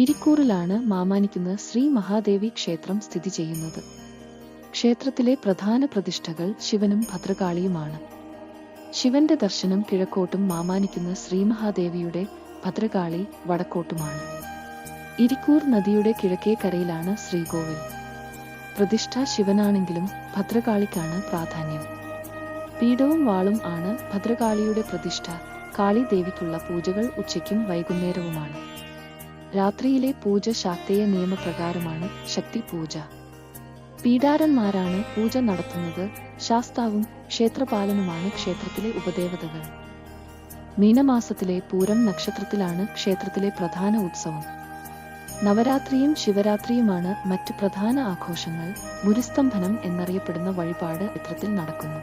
ഇരിക്കൂറിലാണ് മാമാനിക്കുന്ന ശ്രീ മഹാദേവി ക്ഷേത്രം സ്ഥിതി ചെയ്യുന്നത്. ക്ഷേത്രത്തിലെ പ്രധാന പ്രതിഷ്ഠകൾ ശിവനും ഭദ്രകാളിയുമാണ്. ശിവന്റെ ദർശനം കിഴക്കോട്ടും മാമാനിക്കുന്ന ശ്രീ മഹാദേവിയുടെ ഭദ്രകാളി വടക്കോട്ടുമാണ്. ഇരിക്കൂർ നദിയുടെ കിഴക്കേ കരയിലാണ് ശ്രീകോവിൽ. പ്രതിഷ്ഠ ശിവനാണെങ്കിലും ഭദ്രകാളിക്കാണ് പ്രാധാന്യം. പീഠവും വാളും ആണ് ഭദ്രകാളിയുടെ പ്രതിഷ്ഠ. കാളി ദേവിക്കുള്ള പൂജകൾ ഉച്ചയ്ക്കും വൈകുന്നേരവുമാണ്. രാത്രിയിലെ പൂജ ശാക്തേയ നിയമപ്രകാരമാണ് ശക്തി പൂജ പീഡാരന്മാരാണ് പൂജ നടത്തുന്നത് ശാസ്താവും ക്ഷേത്രപാലനുമാണ് ക്ഷേത്രത്തിലെ ഉപദേവതകൾ. മീനമാസത്തിലെ പൂരം നക്ഷത്രത്തിലാണ് ക്ഷേത്രത്തിലെ പ്രധാന ഉത്സവം. നവരാത്രിയും ശിവരാത്രിയുമാണ് മറ്റു പ്രധാന ആഘോഷങ്ങൾ മുരിസ്തംഭനം എന്നറിയപ്പെടുന്ന വഴിപാട് ചിത്രത്തിൽ നടക്കുന്നു.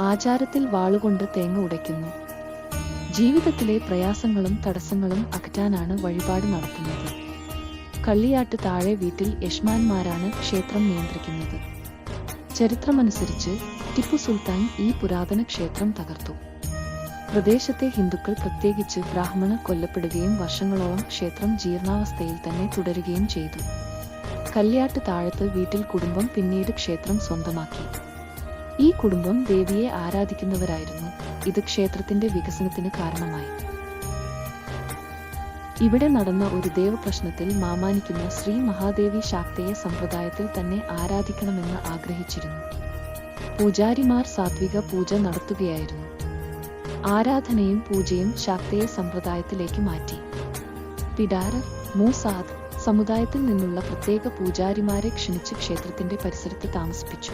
ആചാരത്തിൽ വാളുകൊണ്ട് തേങ്ങ ഉടയ്ക്കുന്നു. ജീവിതത്തിലെ പ്രയാസങ്ങളും തടസ്സങ്ങളും അകറ്റാനാണ് വഴിപാട് നടത്തുന്നത്. കള്ളിയാട്ട് താഴെ വീട്ടിൽ യഷ്മാന്മാരാണ് ക്ഷേത്രം നിയന്ത്രിക്കുന്നത്. ചരിത്രമനുസരിച്ച് ടിപ്പു സുൽത്താൻ ഈ പുരാതന ക്ഷേത്രം തകർത്തു. പ്രദേശത്തെ ഹിന്ദുക്കൾ പ്രത്യേകിച്ച് ബ്രാഹ്മണർ കൊല്ലപ്പെടുകയും വർഷങ്ങളോളം ക്ഷേത്രം ജീർണാവസ്ഥയിൽ തന്നെ തുടരുകയും ചെയ്തു. കല്യാട്ട് താഴത്ത് വീട്ടിൽ കുടുംബം പിന്നീട് ക്ഷേത്രം സ്വന്തമാക്കി. ഈ കുടുംബം ദേവിയെ ആരാധിക്കുന്നവരായിരുന്നു. ഇത് ക്ഷേത്രത്തിന്റെ വികസനത്തിന് കാരണമായി. ഇവിടെ നടന്ന ഒരു ദേവപ്രശ്നത്തിൽ മാമാനിക്കുന്ന ശ്രീ മഹാദേവി ശാക്തയെ സമ്പ്രദായത്തിൽ തന്നെ ആരാധിക്കണമെന്ന് ആഗ്രഹിച്ചിരുന്നു. പൂജാരിമാർ സാത്വിക പൂജ നടത്തുകയായിരുന്നു. ആരാധനയും പൂജയും ശാക്തയെ സമ്പ്രദായത്തിലേക്ക് മാറ്റി. പിഡാരർ മൂസാദ് സമുദായത്തിൽ നിന്നുള്ള പ്രത്യേക പൂജാരിമാരെ ക്ഷണിച്ച് ക്ഷേത്രത്തിന്റെ പരിസരത്ത് താമസിപ്പിച്ചു.